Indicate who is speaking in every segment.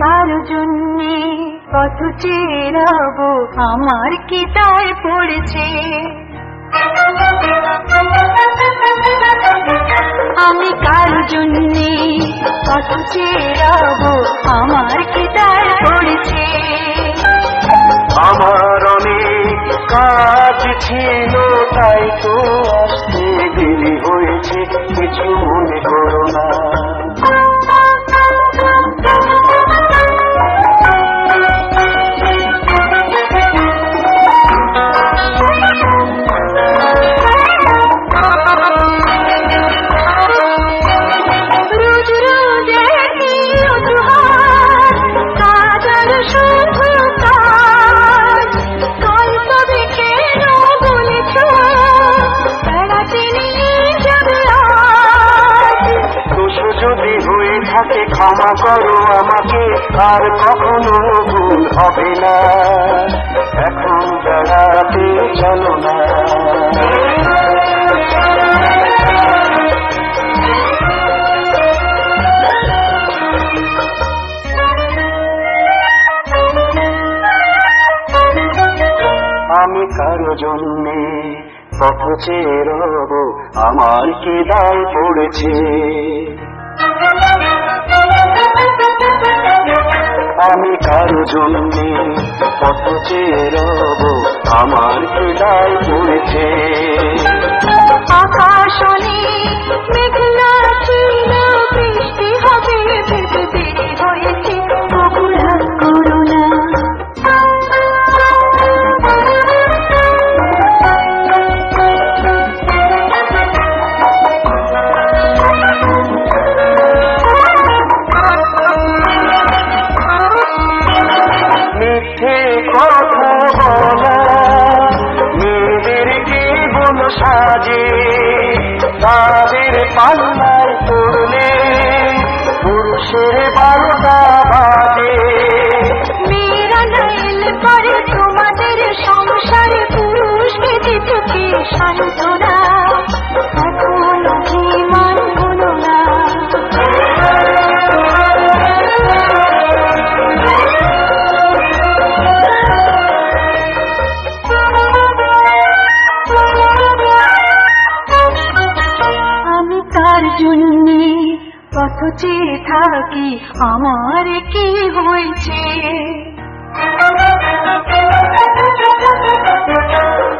Speaker 1: কার জন্যে কত চেরাবো, আমার কি তাই পড়েছে। আমি কার জন্যে কত চেরাবো, আমার কি তাই পড়েছে।
Speaker 2: আমার অনেক কাজ ছিল, তাই তো আসতে দেরি হয়েছে, কিছু মনে থাকে ক্ষমা করো, আমাকে আর কখনো ভুল হবে না। এখন বেড়াতে চলো না। আমি কারও জন্যে কত চেয়ে রব, আমার কি দায় পড়েছে। আমি কারও জন্যে কত চেয়ে রব আমার দায় পড়েছে।
Speaker 1: আকাশ
Speaker 2: তাদের পাল্লায় পড়লে পুরুষের বারোটা বাজে।
Speaker 1: মেয়েরা নাইল করে তোমাদের সংসারে পুরুষকে দিতে সান্ত্বনা? চেয়ে থাকি, আমার কি হয়েছে?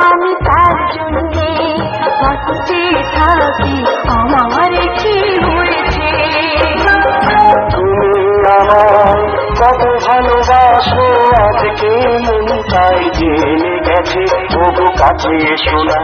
Speaker 1: আমি তার জন্যে চেয়ে থাকি, আমার কি হয়েছে?
Speaker 2: কত ভালোবাসো, আজকে মন তাই জেনে গেছে, তবু কাছে এসো না